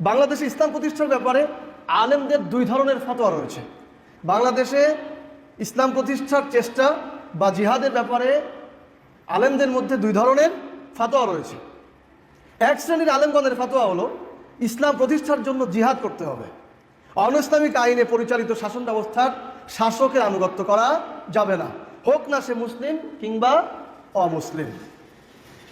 বাংলাদেশে ইসলাম প্রতিষ্ঠার ব্যাপারে আলেমদের দুই ধরনের ফতোয়া রয়েছে। বাংলাদেশে ইসলাম প্রতিষ্ঠার চেষ্টা বা জিহাদের ব্যাপারে আলেমদের মধ্যে দুই ধরনের ফাতোয়া রয়েছে। এক শ্রেণির আলেমগণের ফাতোয়া হলো, ইসলাম প্রতিষ্ঠার জন্য জিহাদ করতে হবে। অনইসলামিক আইনে পরিচালিত শাসন ব্যবস্থার শাসকের আনুগত্য করা যাবে না। হোক না সে মুসলিম কিংবা অমুসলিম।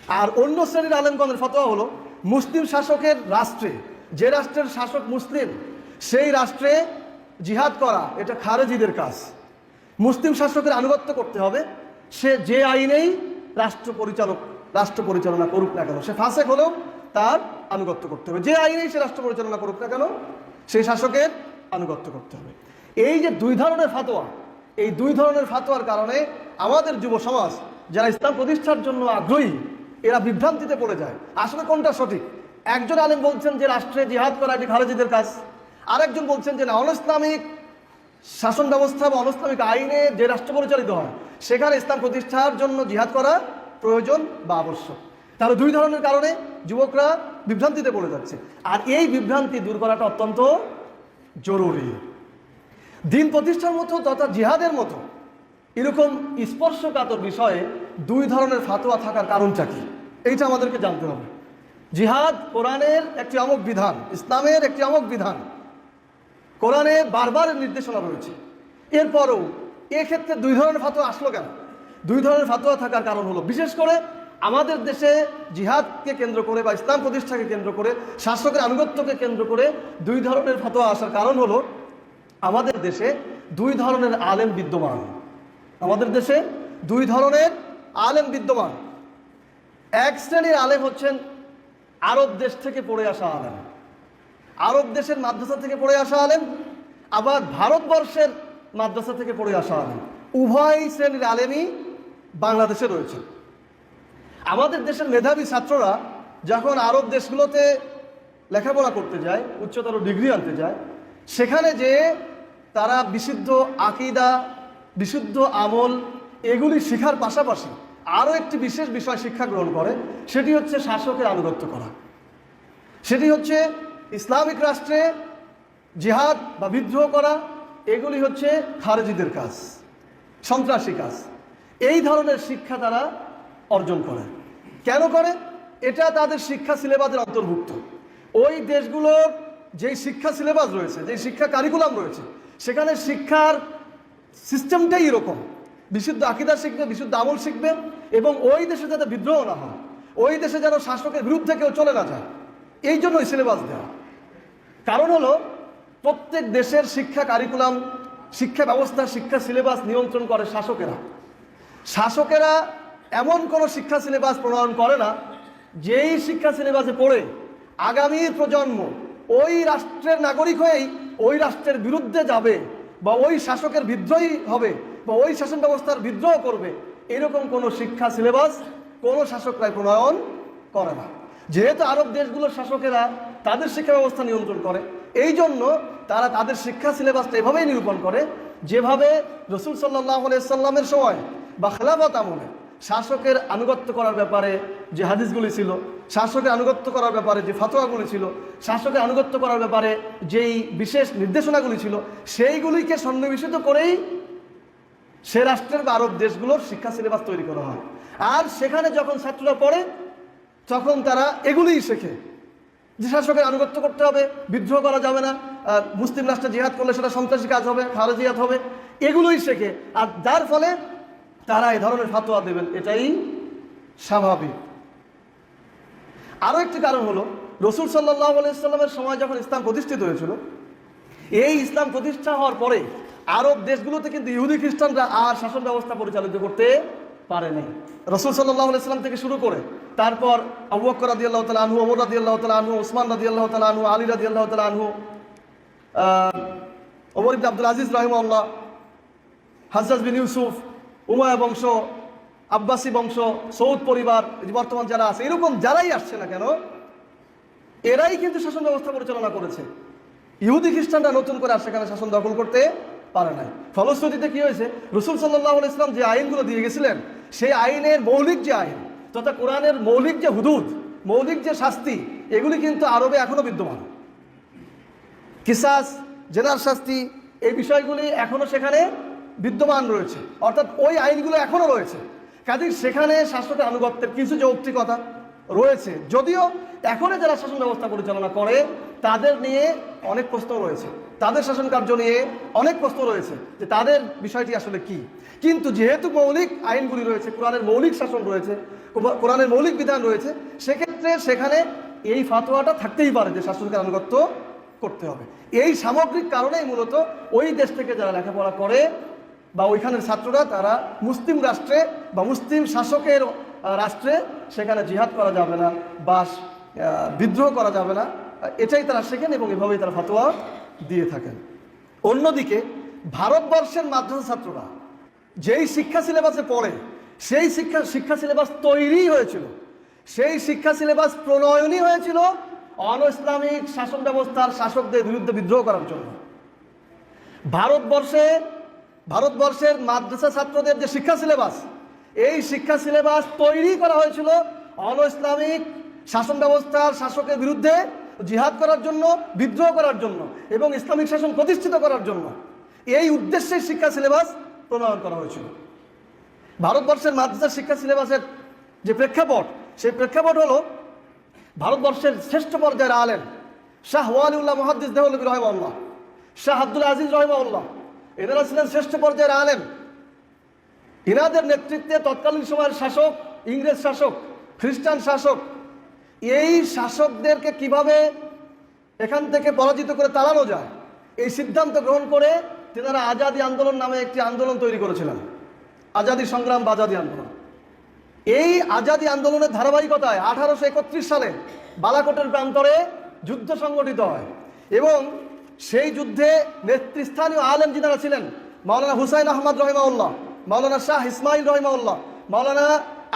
আর অন্য শ্রেণির আলেমগণের ফতোয়া হলো, মুসলিম শাসকের রাষ্ট্রে যে রাষ্ট্রের শাসক মুসলিম, সেই রাষ্ট্রে জিহাদ করা, এটা খারেজিদের কাজ। মুসলিম শাসকের আনুগত্য করতে হবে। সে যে আইনেই রাষ্ট্র পরিচালক, রাষ্ট্র পরিচালনা করুক না কেন, সে ফাঁসেক হলেও তার আনুগত্য করতে হবে। যে আইনেই সে রাষ্ট্র পরিচালনা করুক না কেন, সেই শাসকের আনুগত্য করতে হবে। এই যে দুই ধরনের ফাতোয়া, এই দুই ধরনের ফাতোয়ার কারণে আমাদের যুব সমাজ, যারা ইসলাম প্রতিষ্ঠার জন্য আগ্রহী, এরা বিভ্রান্তিতে পড়ে যায়। আসলে কোনটা সঠিক? একজন আলেম বলছেন যে রাষ্ট্রে জিহাদ করা এটি খালেজিদের কাজ। আরেকজন বলছেন যে না অনইসলামিক শাসন ব্যবস্থা বা অনইসলামিক আইনে যে রাষ্ট্র পরিচালিত হয়, সেখানে ইসলাম প্রতিষ্ঠার জন্য জিহাদ করা প্রয়োজন বা আবশ্যক। তাহলে দুই ধরনের কারণে যুবকরা বিভ্রান্তিতে পড়ে যাচ্ছে। আর এই বিভ্রান্তি দূর করাটা অত্যন্ত জরুরি। দিন প্রতিষ্ঠার মতো তথা জিহাদের মতো এরকম স্পর্শকাতর বিষয়ে দুই ধরনের ফাতোয়া থাকার কারণটা কি? এইটা আমাদেরকে জানতে হবে। জিহাদ কোরআনের একটি অমক বিধান, ইসলামের একটি অমক বিধান। কোরআনে বারবার নির্দেশনা রয়েছে। এরপরও এক্ষেত্রে দুই ধরনের ফাতোয়া আসলো কেন? দুই ধরনের ফাতোয়া থাকার কারণ হলো, বিশেষ করে আমাদের দেশে জিহাদকে কেন্দ্র করে বা ইসলাম প্রতিষ্ঠাকে কেন্দ্র করে, শাসকের আনুগত্যকে কেন্দ্র করে দুই ধরনের ফাতোয়া আসার কারণ হলো, আমাদের দেশে দুই ধরনের আলেম বিদ্যমান। আমাদের দেশে দুই ধরনের আলেম বিদ্যমান। এক শ্রেণির আলেম হচ্ছেন আরব দেশ থেকে পড়ে আসা আলেম। আরব দেশের মাদ্রাসা থেকে পড়ে আসা আলেম, আবার ভারতবর্ষের মাদ্রাসা থেকে পড়ে আসা আলেম। উভয় শ্রেণির আলেমই বাংলাদেশে রয়েছে। আমাদের দেশের মেধাবী ছাত্ররা যখন আরব দেশগুলোতে লেখাপড়া করতে যায়, উচ্চতর ডিগ্রি আনতে যায়, সেখানে যে তারা বিশুদ্ধ আকিদা, বিশুদ্ধ আমল, এগুলি শেখার পাশাপাশি আরও একটি বিশেষ বিষয় শিক্ষা গ্রহণ করে, সেটি হচ্ছে শাসকের আনুগত্য করা। সেটি হচ্ছে ইসলামিক রাষ্ট্রে জিহাদ বা বিদ্রোহ করা, এগুলি হচ্ছে খারেজিদের কাজ, সন্ত্রাসী কাজ। এই ধরনের শিক্ষা তারা অর্জন করে। কেন করে? এটা তাদের শিক্ষা সিলেবাসের অন্তর্ভুক্ত। ওই দেশগুলোর যেই শিক্ষা সিলেবাস রয়েছে, যেই শিক্ষা কারিকুলাম রয়েছে, সেখানে শিক্ষার সিস্টেমটাই এরকম। বিশুদ্ধ আকিদা শিখবে, বিশুদ্ধ আমল শিখবে এবং ওই দেশে যাতে বিদ্রোহ না হয়, ওই দেশে যেন শাসকের বিরুদ্ধে কেউ চলে না যায়, এই জন্য ওই সিলেবাস দেওয়া। কারণ হলো, প্রত্যেক দেশের শিক্ষা কারিকুলাম শিক্ষা ব্যবস্থা, শিক্ষা সিলেবাস নিয়ন্ত্রণ করে শাসকেরা। শাসকেরা এমন কোনো শিক্ষা সিলেবাস প্রণয়ন করে না, যেই শিক্ষা সিলেবাসে পড়ে আগামীর প্রজন্ম ওই রাষ্ট্রের নাগরিক হয়েই ওই রাষ্ট্রের বিরুদ্ধে যাবে বা ওই শাসকের বিদ্রোহী হবে বা ওই শাসন ব্যবস্থার বিদ্রোহ করবে, এরকম কোনো শিক্ষা সিলেবাস কোনো শাসকরাই প্রণয়ন করে না। যেহেতু আরব দেশগুলোর শাসকেরা তাদের শিক্ষা ব্যবস্থা নিয়ন্ত্রণ করে, এই জন্য তারা তাদের শিক্ষা সিলেবাসটা এভাবেই নিরূপণ করে, যেভাবে রসুল সাল্লাহ সাল্লামের সময় বা খেলাফত আমলে শাসকের আনুগত্য করার ব্যাপারে যে হাদিসগুলি ছিল, শাসকের আনুগত্য করার ব্যাপারে যে ফাতোয়াগুলি ছিল, শাসকের আনুগত্য করার ব্যাপারে যেই বিশেষ নির্দেশনাগুলি ছিল, সেইগুলিকে সন্নিবেশিত করেই সে রাষ্ট্রের বা আরব দেশগুলোর শিক্ষা সিলেবাস তৈরি করা হয়। আর সেখানে যখন ছাত্ররা পড়ে, তখন তারা এগুলিই শেখে। যে শাসকের আনুগত্য করতে হবে, বিদ্রোহ করা যাবে না মুসলিম রাষ্ট্রে জিহাদ করলে সেটা সন্ত্রাসী কাজ হবে, খারেজিয়াত হবে, এগুলোই শেখে। আর যার ফলে তারা এ ধরনের ফাতোয়া দেবেন, এটাই স্বাভাবিক। আরও একটি কারণ হলো, রসুল সাল্লাহ আলাইস্লামের সময় যখন ইসলাম প্রতিষ্ঠিত হয়েছিল, এই ইসলাম প্রতিষ্ঠা হওয়ার পরে আরব দেশগুলোতে কিন্তু ইহুদি খ্রিস্টানরা আর শাসন ব্যবস্থা পরিচালিত করতে পারেনি রসুল সাল্লাহ আলাইস্লাম থেকে শুরু করে, তারপর আবু বকর রাদি আল্লাহ তালা আনহু, ওমর রাদি আল্লাহ তালা আনহু, ওসমান রাদি আল্লাহ তালা আনহু, আলী রাদি আল্লাহ তালা আনহু ওমর ইবনে আব্দুল আজিজ রাহিমাল্লাহ হাজরাজ বিন ইউসুফ উমায়া বংশ, আব্বাসী বংশ, সৌদ পরিবার বর্তমান যারা আছে, এরকম যারাই আসছে না কেন, এরাই কিন্তু শাসন ব্যবস্থা পরিচালনা করেছে। ইহুদি খ্রিস্টানরা নতুন করে আর সেখানে শাসন দখল করতে পারে নাই। ফলশ্রুতিতে কি হয়েছে? রসুল সাল্লাহ ইসলাম যে আইনগুলো দিয়ে গেছিলেন, সেই আইনের মৌলিক যে আইন, তথা কোরআনের মৌলিক যে হুদুদ, মৌলিক যে শাস্তি, এগুলি কিন্তু আরবে এখনও বিদ্যমান। কিসাস, জেনার শাস্তি, এই বিষয়গুলি এখনও সেখানে বিদ্যমান রয়েছে। অর্থাৎ ওই আইনগুলো এখনও রয়েছে। কাজে সেখানে শাসকের আনুগত্যের কিছু যৌক্তিকতা রয়েছে, যদিও এখনও যারা শাসন ব্যবস্থা পরিচালনা করে, তাদের নিয়ে অনেক প্রশ্ন রয়েছে। তাদের শাসন কার্য নিয়ে অনেক প্রশ্ন রয়েছে যে তাদের বিষয়টি আসলে কি। কিন্তু যেহেতু মৌলিক আইনগুলি রয়েছে, কোরআনের মৌলিক শাসন রয়েছে কোরআনের মৌলিক বিধান রয়েছে, সেক্ষেত্রে সেখানে এই ফাতোয়াটা থাকতেই পারে যে শাসকের আনুগত্য করতে হবে। এই সামগ্রিক কারণেই মূলত ওই দেশ থেকে যারা লেখাপড়া করে বা ওইখানের ছাত্ররা তারা মুসলিম রাষ্ট্রে বা মুসলিম শাসকের রাষ্ট্রে সেখানে জিহাদ করা যাবে না বা বিদ্রোহ করা যাবে না। এটাই তারা শেখেন এবং এভাবেই তারা ফতোয়া দিয়ে থাকেন। অন্যদিকে ভারতবর্ষের মাদ্রাসা ছাত্ররা যেই শিক্ষা সিলেবাসে পড়ে, সেই শিক্ষা শিক্ষা সিলেবাস তৈরি হয়েছিল, সেই শিক্ষা সিলেবাস প্রণয়নই হয়েছিল অন ইসলামিক শাসন ব্যবস্থার শাসকদের বিরুদ্ধে বিদ্রোহ করার জন্য। ভারতবর্ষে ভারতবর্ষের মাদ্রাসা ছাত্রদের যে শিক্ষা সিলেবাস, এই শিক্ষা সিলেবাস তৈরি করা হয়েছিল অন ইসলামিক শাসন ব্যবস্থার শাসকের বিরুদ্ধে জিহাদ করার জন্য, বিদ্রোহ করার জন্য এবং ইসলামিক শাসন প্রতিষ্ঠিত করার জন্য। এই উদ্দেশ্যে শিক্ষা সিলেবাস প্রণয়ন করা হয়েছিল। ভারতবর্ষের মাদ্রাসা শিক্ষা সিলেবাসের যে প্রেক্ষাপট, সেই প্রেক্ষাপট হলো ভারতবর্ষের শ্রেষ্ঠ পর্যায়ের আলেম শাহ ওয়ালিউল্লাহ মহাদ্দিস দেহলবী রহমাল্লাহ শাহ আব্দুল আজিজ রহমাউল্লাহ এনারা ছিলেন শ্রেষ্ঠ পর্যায়ের আলেম। এনাদের নেতৃত্বে তৎকালীন সময়ের শাসক, ইংরেজ শাসক, খ্রিস্টান শাসক, এই শাসকদেরকে কীভাবে এখান থেকে পরাজিত করে তাড়ানো যায়, এই সিদ্ধান্ত গ্রহণ করে তেনারা আজাদি আন্দোলন নামে একটি আন্দোলন তৈরি করেছিলেন। আজাদি সংগ্রাম বা আজাদি আন্দোলন। এই আজাদি আন্দোলনের ধারাবাহিকতায় আঠারোশো একত্রিশ সালে বালাকোটের প্রান্তরে যুদ্ধ সংগঠিত হয় এবং সেই যুদ্ধে নেতৃস্থানীয় আলেম যিনারা ছিলেন, মাওলানা হুসাইন আহমদ রহিমাউল্লাহ মাওলানা শাহ ইসমাইল রহিমাউল্লাহ মাওলানা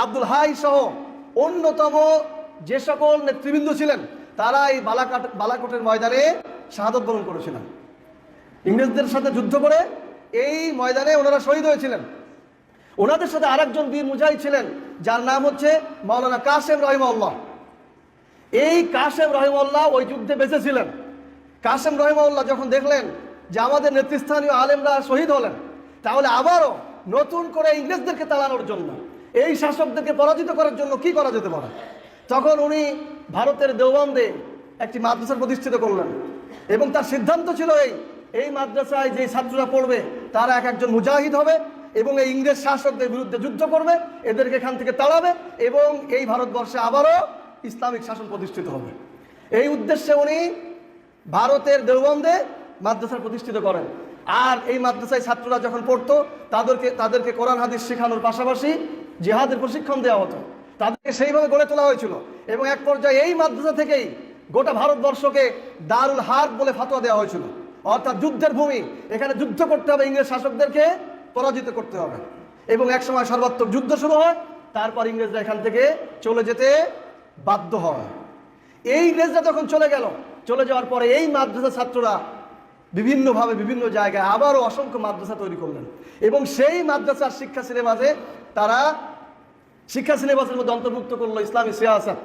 আব্দুল হাই সহ অন্যতম যে সকল নেতৃবৃন্দ ছিলেন তারা এই বালাকাট, বালাকোটের ময়দানে শাহাদত বরণ করেছিলেন। ইংরেজদের সাথে যুদ্ধ করে এই ময়দানে ওনারা শহীদ হয়েছিলেন। ওনাদের সাথে আরেকজন বীর মুজাহিদ ছিলেন, যার নাম হচ্ছে মাওলানা কাসেম রহিমাউল্লাহ এই কাশেম রহিমাউল্লাহ ওই যুদ্ধে বেঁচে ছিলেন। কাসেম রহিমাউল্লাহ যখন দেখলেন যে আমাদের নেতৃস্থানীয় আলেমরা শহীদ হলেন, তাহলে আবারও নতুন করে ইংরেজদেরকে তাড়ানোর জন্য, এই শাসকদেরকে পরাজিত করার জন্য কি করা যেতে পারে? তখন উনি ভারতের দেওবন্দে একটি মাদ্রাসা প্রতিষ্ঠিত করলেন এবং তার সিদ্ধান্ত ছিল এই এই মাদ্রাসায় যে ছাত্ররা পড়বে, তারা এক একজন মুজাহিদ হবে এবং এই ইংরেজ শাসকদের বিরুদ্ধে যুদ্ধ করবে, এদেরকে এখান থেকে তাড়াবে এবং এই ভারতবর্ষে আবারও ইসলামিক শাসন প্রতিষ্ঠিত হবে। এই উদ্দেশ্যে উনি ভারতের দেওবন্দে মাদ্রাসা প্রতিষ্ঠিত করেন। আর এই মাদ্রাসায় ছাত্ররা যখন পড়তো, তাদেরকে তাদেরকে কোরআন হাদিস শেখানোর পাশাপাশি জিহাদের প্রশিক্ষণ দেওয়া হতো। তাদেরকে সেইভাবে গড়ে তোলা হয়েছিল। এবং এক পর্যায়ে এই মাদ্রাসা থেকেই গোটা ভারতবর্ষকে দারুল হার্ব বলে ফাতোয়া দেওয়া হয়েছিল। অর্থাৎ যুদ্ধের ভূমি। এখানে যুদ্ধ করতে হবে ইংরেজ শাসকদেরকে, পরাজিত করতে হবে। এবং এক সময় সর্বাত্মক যুদ্ধ শুরু হয়, তারপর ইংরেজরা এখান থেকে চলে যেতে বাধ্য হয়। এই ইংরেজরা যখন চলে গেল চলে যাওয়ার পরে এই মাদ্রাসা ছাত্ররা বিভিন্নভাবে বিভিন্ন জায়গায় আবারও অসংখ্য মাদ্রাসা তৈরি করলেন। এবং সেই মাদ্রাসার শিক্ষা সিলেবাসে তারা শিক্ষা সিলেবাসের মধ্যে অন্তর্ভুক্ত করল ইসলামী সিয়াসত,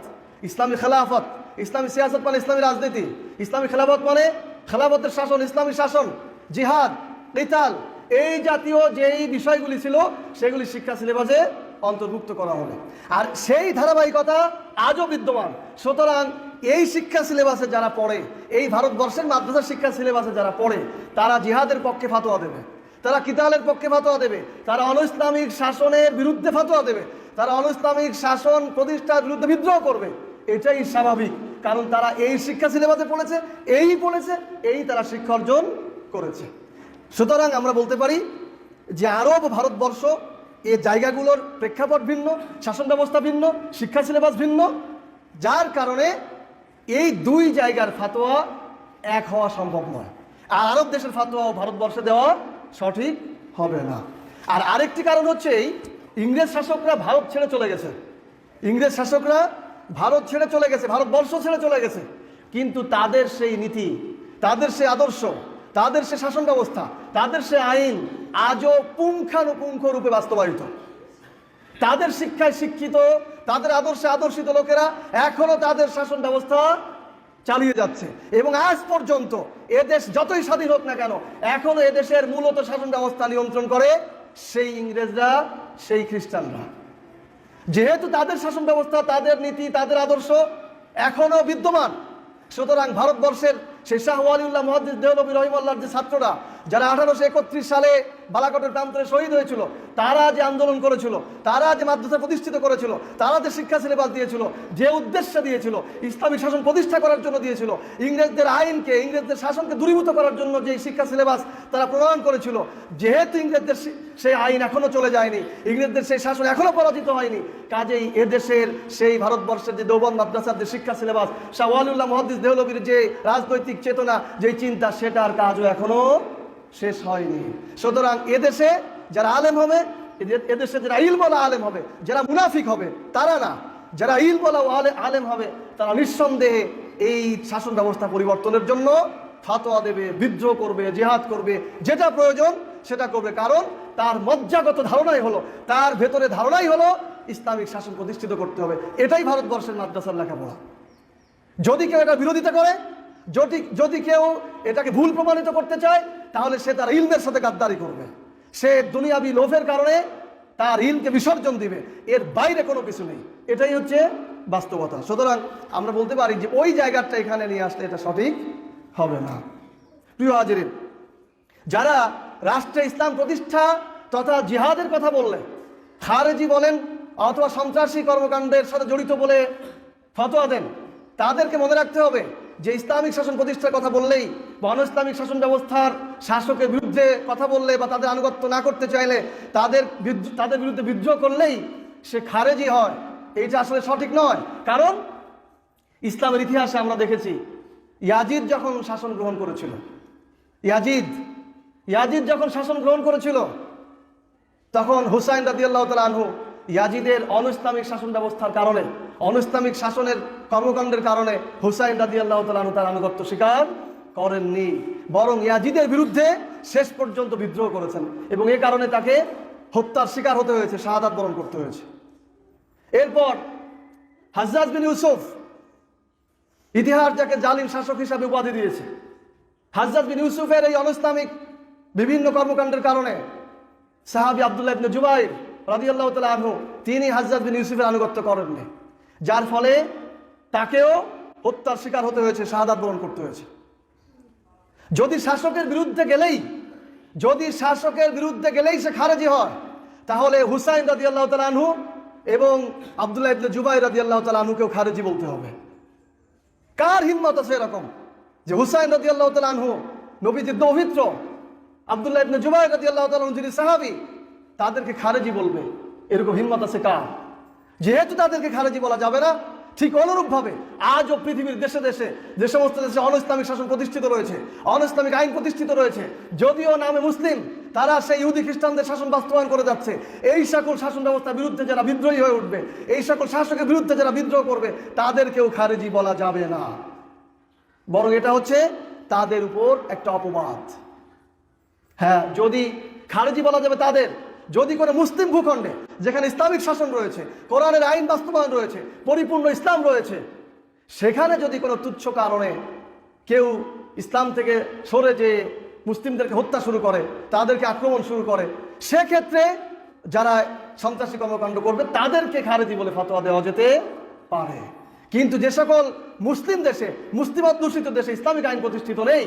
ইসলামী খেলাফত। ইসলামী সিয়াসত মানে ইসলামী রাজনীতি। ইসলামী খেলাফত মানে খেলাফতের শাসন, ইসলামী শাসন, জিহাদ, কিতাল এই জাতীয় যেই বিষয়গুলি ছিল, সেগুলি শিক্ষা সিলেবাসে অন্তর্ভুক্ত করা হবে। আর সেই ধারাবাহিকতা আজও বিদ্যমান। সুতরাং এই শিক্ষা সিলেবাসে যারা পড়ে, এই ভারতবর্ষের মাদ্রাসা শিক্ষা সিলেবাসে যারা পড়ে, তারা জিহাদের পক্ষে ফাতোয়া দেবে। তারা কিতালের পক্ষে ফাতোয়া দেবে। তারা অন ইসলামিক শাসনের বিরুদ্ধে ফাতোয়া দেবে। তারা অন ইসলামিক শাসন প্রতিষ্ঠার বিরুদ্ধে বিদ্রোহ করবে। এটাই স্বাভাবিক। কারণ তারা এই শিক্ষা সিলেবাসে পড়েছে, এই পড়েছে, এই তারা শিক্ষা অর্জন করেছে। সুতরাং আমরা বলতে পারি যে আরব ভারতবর্ষ এই জায়গাগুলোর প্রেক্ষাপট ভিন্ন, শাসন ব্যবস্থা ভিন্ন, শিক্ষা সিলেবাস ভিন্ন, যার কারণে এই দুই জায়গার ফাতোয়া এক হওয়া সম্ভব নয়। আর আরব দেশের ফাতোয়া ও ভারতবর্ষে দেওয়া সঠিক হবে না। আর আরেকটি কারণ হচ্ছে এই, ইংরেজ শাসকরা ভারত ছেড়ে চলে গেছে। ইংরেজ শাসকরা ভারত ছেড়ে চলে গেছে, ভারতবর্ষ ছেড়ে চলে গেছে। কিন্তু তাদের সেই নীতি, তাদের সেই আদর্শ তাদের সে শাসন ব্যবস্থা, তাদের সে আইন আজও পুঙ্খানুপুঙ্খ রূপে বাস্তবায়িত। তাদের শিক্ষায় শিক্ষিত, তাদের আদর্শে আদর্শিত লোকেরা এখনও তাদের শাসন ব্যবস্থা চালিয়ে যাচ্ছে। এবং আজ পর্যন্ত এদেশ যতই স্বাধীন হোক না কেন, এখনও এদেশের মূলত শাসন ব্যবস্থা নিয়ন্ত্রণ করে সেই ইংরেজরা, সেই খ্রিস্টানরা। যেহেতু তাদের শাসন ব্যবস্থা, তাদের নীতি, তাদের আদর্শ এখনও বিদ্যমান, সুতরাং ভারতবর্ষের সেই শাহ মহাদিস দেহলবী রহিমাল্লাহর যে ছাত্ররা যারা আঠারোশো একত্রিশ সালে বালাকটের প্রান্তরে শহীদ হয়েছিল, তারা যে আন্দোলন করেছিল, তারা যে মাদ্রাসা প্রতিষ্ঠিত করেছিল, তারা যে শিক্ষা সিলেবাস দিয়েছিল, যে উদ্দেশ্যে দিয়েছিল ইসলামিক শাসন প্রতিষ্ঠা করার জন্য দিয়েছিল, ইংরেজদের আইনকে, ইংরেজদের শাসনকে দূরীভূত করার জন্য যে শিক্ষা সিলেবাস তারা প্রণয়ন করেছিল, যেহেতু ইংরেজদের সেই আইন এখনও চলে যায়নি, ইংরেজদের সেই শাসন এখনও পরাজিত হয়নি, কাজেই এদেশের সেই ভারতবর্ষের যে দৌবন মাদ্রাসার যে শিক্ষা সিলেবাস, শাহওয়ালুল্লাহ মহাদ্দিস দেহলবীর যে রাজনৈতিক চেতনা, যে চিন্তা, সেটার কাজও এখনও শেষ হয়নি। সুতরাং এদেশে যারা আলেম হবে এদে- এদেশে যারা ইল বলা আলেম হবে, যারা মুনাফিক হবে, তারা না। যারা ইল বলা আলে- আলেম হবে, তারা নিঃসন্দেহে এই শাসন ব্যবস্থা পরিবর্তনের জন্য ফাতোয়া দেবে, বিদ্রোহ করবে, জেহাদ করবে, যেটা প্রয়োজন সেটা করবে। কারণ তার মজ্জাগত ধারণাই হলো, তার ভেতরে ধারণাই হলো ইসলামিক শাসন প্রতিষ্ঠিত করতে হবে। এটাই ভারতবর্ষের মাদ্রাসার লেখাপড়া। যদি কেউ এটা বিরোধিতা করে যদি যদি কেউ এটাকে ভুল প্রমাণিত করতে চায়, তাহলে সে তার ইলমের সাথে গাদ্দারি করবে। সে দুনিয়াবি লোভের কারণে তার ইলকে বিসর্জন দিবে। এর বাইরে কোনো কিছু নেই। এটাই হচ্ছে বাস্তবতা। সুতরাং আমরা বলতে পারি যে ওই জায়গাটা এখানে নিয়ে আসলে এটা সঠিক হবে না। প্রিয় হাজিরিন, যারা রাষ্ট্রে ইসলাম প্রতিষ্ঠা তথা জিহাদের কথা বললে, খারেজি বলেন অথবা সন্ত্রাসী কর্মকাণ্ডের সাথে জড়িত বলে ফতোয়া দেন, তাদেরকে মনে রাখতে হবে যে ইসলামিক শাসন প্রতিষ্ঠার কথা বললেই বা অন ইসলামিক শাসন ব্যবস্থার শাসকের বিরুদ্ধে কথা বললে বা তাদের আনুগত্য না করতে চাইলে তাদের তাদের বিরুদ্ধে বিদ্রোহ করলেই সে খারেজি হয়। এইটা আসলে সঠিক নয়। কারণ, ইসলামের ইতিহাসে আমরা দেখেছি, ইয়াজিদ যখন শাসন গ্রহণ করেছিল, ইয়াজিদ ইয়াজিদ যখন শাসন গ্রহণ করেছিল, তখন হুসাইন রাদিয়াল্লাহ তালা আনহু ইয়াজিদের অনইসলামিক শাসন ব্যবস্থার কারণে অনইসলামিক শাসনের কর্মকাণ্ডের কারণে হুসাইন রাদিয়াল্লাহ তালা আনহু তার আনুগত্য স্বীকার করেননি। বরং ইয়াজিদের বিরুদ্ধে শেষ পর্যন্ত বিদ্রোহ করেছেন এবং এ কারণে তাকে হত্যার শিকার হতে হয়েছে, শাহাদাত বরণ করতে হয়েছে। এরপর হাজ্জাজ বিন ইউসুফ ইতিহাস যাকে জালিম শাসক হিসাবে উপাধি দিয়েছে। হাজ্জাজ বিন ইউসুফের এই অনইসলামিক বিভিন্ন কর্মকাণ্ডের কারণে সাহাবি আবদুল্লাহ ইবনে জুবাইর রাদিয়াল্লাহু তাআলা আনহু, তিনি হাজ্জাজ বিন ইউসুফের আনুগত্য করেননি। যার ফলে তাকেও হত্যার শিকার হতে হয়েছে, শাহাদাত বরণ করতে হয়েছে। যদি শাসকের বিরুদ্ধে গেলেই, যদি শাসকের বিরুদ্ধে গেলেই সে খারেজি হয়, তাহলে হুসাইন রাদিয়াল্লাহু তাআলা আনহু এবং আবদুল্লাহ ইবনে জুবাই রাদিয়াল্লাহু আল্লাহ আনহুকেও খারেজি বলতে হবে। কার হিম্মত আছে এরকম? যে হুসাইন রাজি আল্লাহ আনহু, নবীজির দৌহিত্র, আবদুল্লাহ ইবনে জুবাই রাজি আল্লাহ তালন যিনি সাহাবি, তাদেরকে খারেজি বলবে। এরকম হিম্মত আছে কার? যেহেতু তাদেরকে খারেজি বলা যাবে না, ঠিক অনুরূপভাবে আজও পৃথিবীর দেশে দেশে, যে সমস্ত দেশে অন ইসলামিক শাসন প্রতিষ্ঠিত রয়েছে অন ইসলামিক আইন প্রতিষ্ঠিত রয়েছে, যদিও নামে মুসলিম, তারা সেই ইহুদি খ্রিস্টানদের শাসন বাস্তবায়ন করে যাচ্ছে। এই সকল শাসন ব্যবস্থার বিরুদ্ধে যারা বিদ্রোহী হয়ে উঠবে, এই সকল শাসকের বিরুদ্ধে যারা বিদ্রোহ করবে, তাদেরকেও খারেজি বলা যাবে না। বরং এটা হচ্ছে তাদের উপর একটা অপবাদ। হ্যাঁ যদি খারেজি বলা যাবে তাদের যদি কোনো মুসলিম ভূখণ্ডে, যেখানে ইসলামিক শাসন রয়েছে, কোরআনের আইন বাস্তবায়ন রয়েছে, পরিপূর্ণ ইসলাম রয়েছে, সেখানে যদি কোনো তুচ্ছ কারণে কেউ ইসলাম থেকে সরে যে মুসলিমদেরকে হত্যা শুরু করে, তাদেরকে আক্রমণ শুরু করে, সেক্ষেত্রে যারা সন্ত্রাসী কর্মকাণ্ড করবে, তাদেরকে খারেজি বলে ফতোয়া দেওয়া যেতে পারে। কিন্তু যে সকল মুসলিম দেশে মুসলিম অধ্যুষিত দেশে ইসলামিক আইন প্রতিষ্ঠিত নেই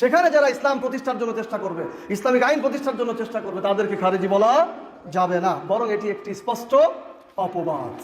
সেখানে যারা ইসলাম প্রতিষ্ঠার জন্য চেষ্টা করবে, ইসলামিক আইন প্রতিষ্ঠার জন্য চেষ্টা করবে, তাদেরকে খারেজি বলা যাবে না। বরং এটি একটি স্পষ্ট অপবাদ।